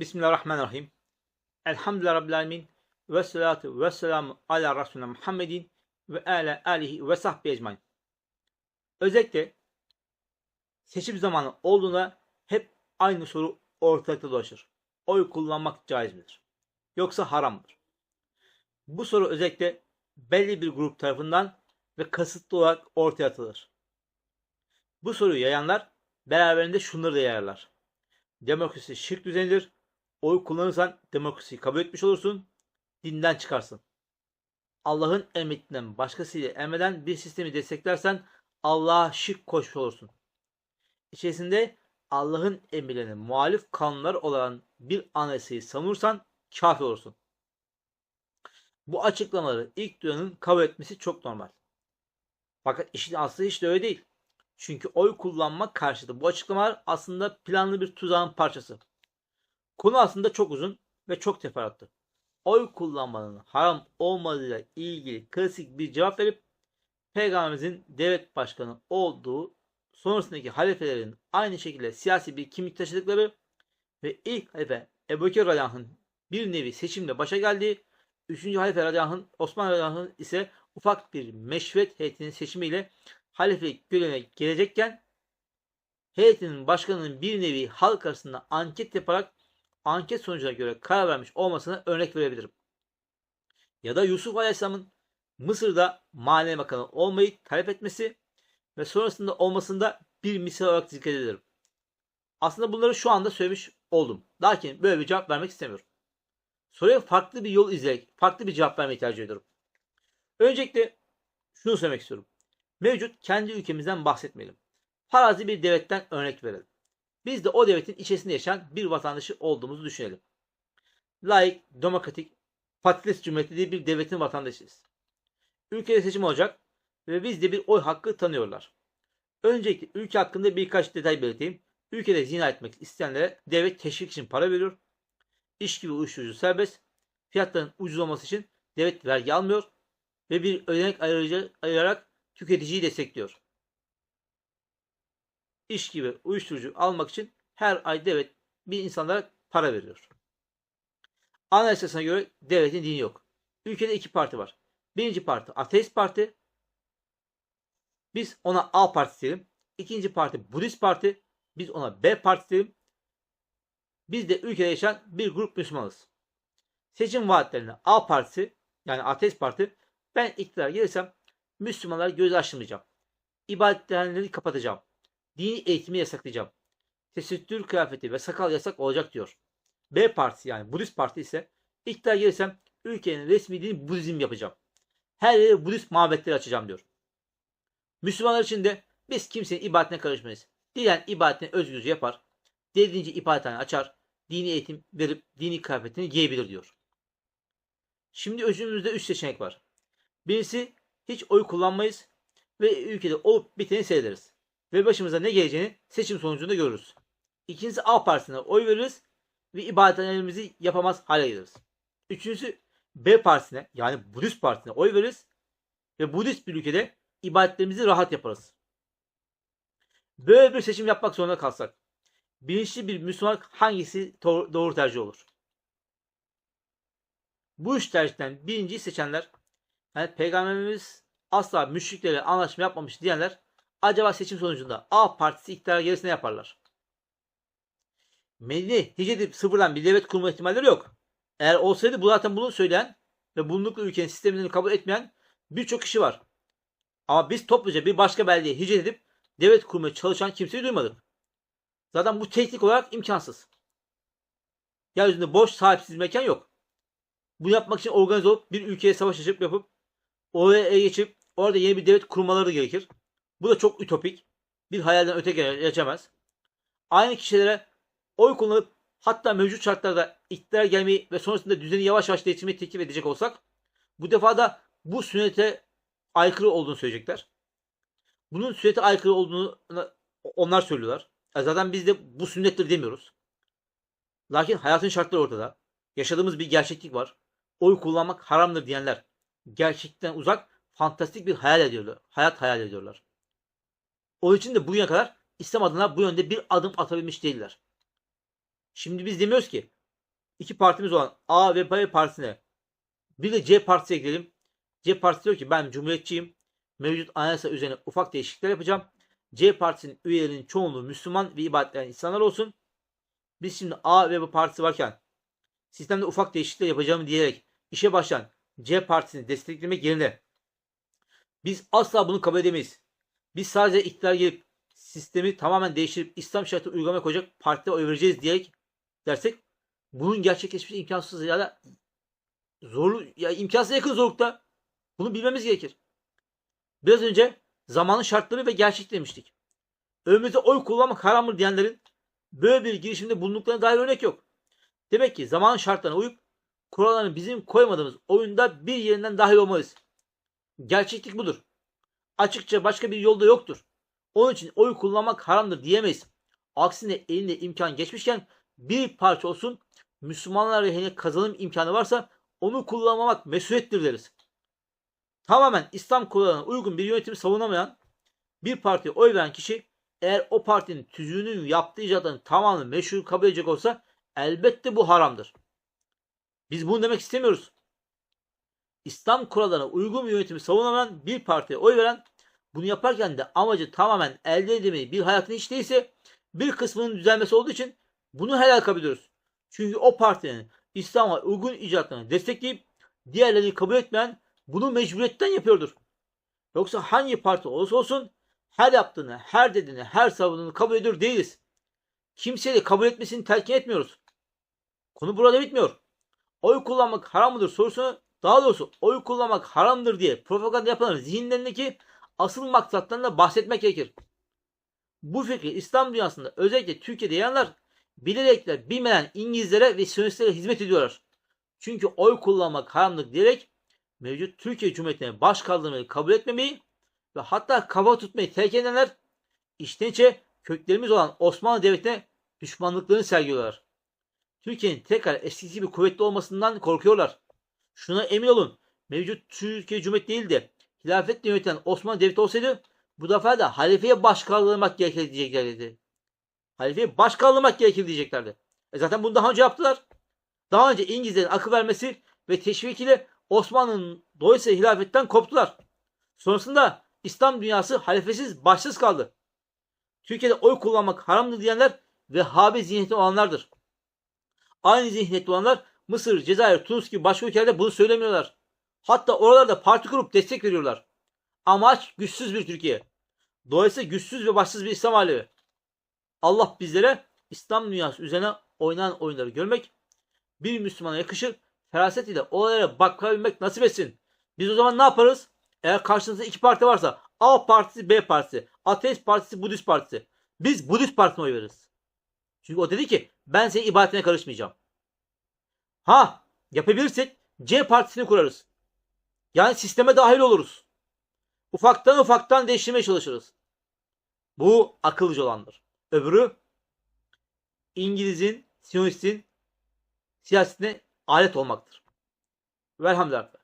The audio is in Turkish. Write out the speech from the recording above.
Bismillahirrahmanirrahim. Elhamdülillahi Rabbil Alemin. Ve salatu ve selamu ala Resulüne Muhammedin ve ala alihi ve sahbihi ecmain. Özellikle seçim zamanı olduğunda hep aynı soru ortalıkta dolaşır. Oy kullanmak caiz midir? Yoksa haram mıdır? Bu soru özellikle belli bir grup tarafından ve kasıtlı olarak ortaya atılır. Bu soruyu yayanlar beraberinde şunları da yayarlar. Demokrasi şirk düzenidir. Oy kullanırsan demokrasiyi kabul etmiş olursun. Dinden çıkarsın. Allah'ın emretinden başkasıyla emreden bir sistemi desteklersen Allah'a şirk koşmuş olursun. İçerisinde Allah'ın emirlerine muhalif kanunlar olan bir anayasayı savunursan kafir olursun. Bu açıklamaları ilk duyanın kabul etmesi çok normal. Fakat işin aslı hiç de öyle değil. Çünkü oy kullanmak karşıtı bu açıklamalar aslında planlı bir tuzağın parçası. Konu aslında çok uzun ve çok teferruatlı. Oy kullanmanın haram olmadığıyla ilgili klasik bir cevap verip Peygamberimizin devlet başkanı olduğu sonrasındaki halifelerin aynı şekilde siyasi bir kimlik taşıdıkları ve ilk halife Ebu Bekir Radıyallahu bir nevi seçimle başa geldiği, 3. halife Radıyallahu Osman Radıyallahu ise ufak bir meşvet heyetinin seçimiyle halifelik görevine gelecekken heyetinin başkanının bir nevi halk arasında anket yaparak anket sonucuna göre karar vermiş olmasına örnek verebilirim. Ya da Yusuf Aleyhisselam'ın Mısır'da maliye bakanı olmayı talep etmesi ve sonrasında olmasında bir misal olarak zikredebilirim. Aslında bunları şu anda söylemiş oldum. Lakin böyle bir cevap vermek istemiyorum. Soruya farklı bir yol izleyerek farklı bir cevap vermeyi tercih ediyorum. Öncelikle şunu söylemek istiyorum. Mevcut kendi ülkemizden bahsetmeyelim. Farazi bir devletten örnek verelim. Biz de o devletin içerisinde yaşayan bir vatandaşı olduğumuzu düşünelim. Laik, demokratik, patates cumhuriyeti diye bir devletin vatandaşıyız. Ülkede seçim olacak ve biz de bir oy hakkı tanıyorlar. Öncelikle ülke hakkında birkaç detay belirteyim. Ülkede zina etmek isteyenlere devlet teşvik için para veriyor. İş gibi uyuşturucu serbest. Fiyatların ucuz olması için devlet vergi almıyor ve bir ödenek ayırarak tüketiciyi destekliyor. İş gibi uyuşturucu almak için her ay devlet bir insanlara para veriyor. Anayasasına göre devletin dini yok. Ülkede iki parti var. Birinci parti ateist parti. Biz ona A partisi diyelim. İkinci parti Budist parti. Biz ona B partisi diyelim. Biz de ülkede yaşayan bir grup Müslümanız. Seçim vaatlerine A partisi yani ateist parti ben iktidar gelirsem Müslümanlar göz açmayacağım. İbadethaneleri kapatacağım. Dini eğitimi yasaklayacağım. Tesettür kıyafeti ve sakal yasak olacak diyor. B partisi yani Budist parti ise iktidar gelirsem ülkenin resmi dini Budizm yapacağım. Her yere Budist mabetleri açacağım diyor. Müslümanlar için de biz kimsenin ibadetine karışmayız. Dilen ibadetini özgürce yapar. Dilediğince ibadethane açar. Dini eğitim verip dini kıyafetini giyebilir diyor. Şimdi özümüzde üç seçenek var. Birincisi hiç oy kullanmayız ve ülkede olup biteni seyrederiz. Ve başımıza ne geleceğini seçim sonucunda görürüz. İkincisi A partisine oy veririz ve ibadetlerimizi yapamaz hale geliriz. Üçüncüsü B partisine yani Budist partisine oy veririz ve Budist bir ülkede ibadetlerimizi rahat yaparız. Böyle bir seçim yapmak zorunda kalsak bilinçli bir Müslüman hangisi doğru tercih olur? Bu üç tercihten birinciyi seçenler yani Peygamberimiz asla müşriklerle anlaşma yapmamış diyenler acaba seçim sonucunda A partisi iktidara gelirse ne yaparlar? Medine hicret sıfırdan bir devlet kurma ihtimalleri yok. Eğer olsaydı bu zaten bunu söyleyen ve bulundukları ülkenin sistemlerini kabul etmeyen birçok kişi var. Ama biz topluca bir başka beldeye hicret edip devlet kurmaya çalışan kimseyi duymadık. Zaten bu teknik olarak imkansız. Yeryüzünde boş sahipsiz mekan yok. Bunu yapmak için organize olup bir ülkeye savaş açıp yapıp oraya geçip orada yeni bir devlet kurmaları gerekir. Bu da çok ütopik. Bir hayalden öte geçemez. Aynı kişilere oy kullanıp hatta mevcut şartlarda iktidar gelmeyi ve sonrasında düzeni yavaş yavaş değiştirmeyi teklif edecek olsak bu defa da bu sünnete aykırı olduğunu söyleyecekler. Bunun sünnete aykırı olduğunu onlar söylüyorlar. E zaten biz de bu sünnettir demiyoruz. Lakin hayatın şartları ortada. Yaşadığımız bir gerçeklik var. Oy kullanmak haramdır diyenler gerçekten uzak fantastik bir hayal ediyorlar. Hayat hayal ediyorlar. O için de bugüne kadar İslam adına bu yönde bir adım atabilmiş değiller. Şimdi biz demiyoruz ki iki partimiz olan A ve B partisine bir de C partisi ekleyelim. C partisi diyor ki ben cumhuriyetçiyim. Mevcut anayasa üzerine ufak değişiklikler yapacağım. C partisinin üyelerinin çoğunluğu Müslüman ve ibadet eden insanlar olsun. Biz şimdi A ve B partisi varken sistemde ufak değişiklikler yapacağım diyerek işe başlayan C partisini desteklemek yerine biz asla bunu kabul edemeyiz. Biz sadece iktidar gelip sistemi tamamen değiştirip İslam şartı uygulamaya koyacak partide oy vereceğiz diyerek dersek bunun gerçekleşmesi imkansız ya da zorlu ya imkansız yakın zorlukta. Bunu bilmemiz gerekir. Biraz önce zamanın şartları ve gerçek demiştik. Önümüzde oy kullanmak haramdır diyenlerin böyle bir girişimde bulunduklarına dair örnek yok. Demek ki zamanın şartlarına uyup kurallarını bizim koymadığımız oyunda bir yerinden dahil olmalıyız. Gerçeklik budur. Açıkça başka bir yolda yoktur. Onun için oy kullanmak haramdır diyemeyiz. Aksine elinde imkan geçmişken bir parça olsun Müslümanlar lehine kazanım imkanı varsa onu kullanmamak mesuliyettir deriz. Tamamen İslam kurallarına uygun bir yönetimi savunamayan bir partiye oy veren kişi eğer o partinin tüzüğünün yaptığı icraatlarını tamamen meşru kabul edecek olsa elbette bu haramdır. Biz bunu demek istemiyoruz. İslam kurallarına uygun bir yönetimi savunamayan bir partiye oy veren bunu yaparken de amacı tamamen elde edemeyi bir hayatın hiç değilse bir kısmının düzelmesi olduğu için bunu helal kabul ediyoruz. Çünkü o partinin İslam'a uygun icraatlarını destekleyip diğerlerini kabul etmeyen bunu mecburiyetten yapıyordur. Yoksa hangi parti olursa olsun her yaptığını, her dediğini, her savunduğunu kabul ediyor değiliz. Kimseyi de kabul etmesini telkin etmiyoruz. Konu burada bitmiyor. Oy kullanmak haram mıdır sorusunu daha doğrusu oy kullanmak haramdır diye propaganda yapanların zihinlerindeki asıl maksatlarından bahsetmek gerekir. Bu fikri İslam dünyasında özellikle Türkiye'de yayanlar bilerekler bilmeden İngilizlere ve Siyonistlere hizmet ediyorlar. Çünkü oy kullanmak haramdır diyerek mevcut Türkiye Cumhuriyeti'ne baş kaldırmayı kabul etmemeyi ve hatta kafa tutmayı terk edenler içten içe köklerimiz olan Osmanlı Devleti'ne düşmanlıklarını sergiliyorlar. Türkiye'nin tekrar eskisi gibi kuvvetli olmasından korkuyorlar. Şuna emin olun. Mevcut Türkiye Cumhuriyeti değil de hilafetle yöneten Osmanlı Devleti olsaydı bu defa da halifeye baş kaldırmak gerekir diyeceklerdi. Halifeye baş gerekir diyeceklerdi. E zaten bunu daha önce yaptılar. Daha önce İngilizlerin akıl vermesi ve teşvik ile Osmanlı'nın dolayısıyla hilafetten koptular. Sonrasında İslam dünyası halifesiz başsız kaldı. Türkiye'de oy kullanmak haramdır diyenler Vehhabi zihniyeti olanlardır. Aynı zihniyetli olanlar Mısır, Cezayir, Tunus gibi başka ülkelerde bunu söylemiyorlar. Hatta oralarda parti kurup destek veriyorlar. Amaç güçsüz bir Türkiye. Dolayısıyla güçsüz ve başsız bir İslam alemi. Allah bizlere İslam dünyası üzerine oynanan oyunları görmek, bir Müslümana yakışır, feraset ile olaylara bakabilmek nasip etsin. Biz o zaman ne yaparız? Eğer karşınızda iki parti varsa A partisi, B partisi, Ateist partisi, Budist partisi. Biz Budist partisine oy veririz. Çünkü o dedi ki ben senin ibadetine karışmayacağım. Ha yapabilirsek C partisini kurarız. Yani sisteme dahil oluruz. Ufaktan ufaktan değiştirmeye çalışırız. Bu akıllıca olandır. Öbürü İngiliz'in, Siyonistin siyasetine alet olmaktır. Velhamdülillah.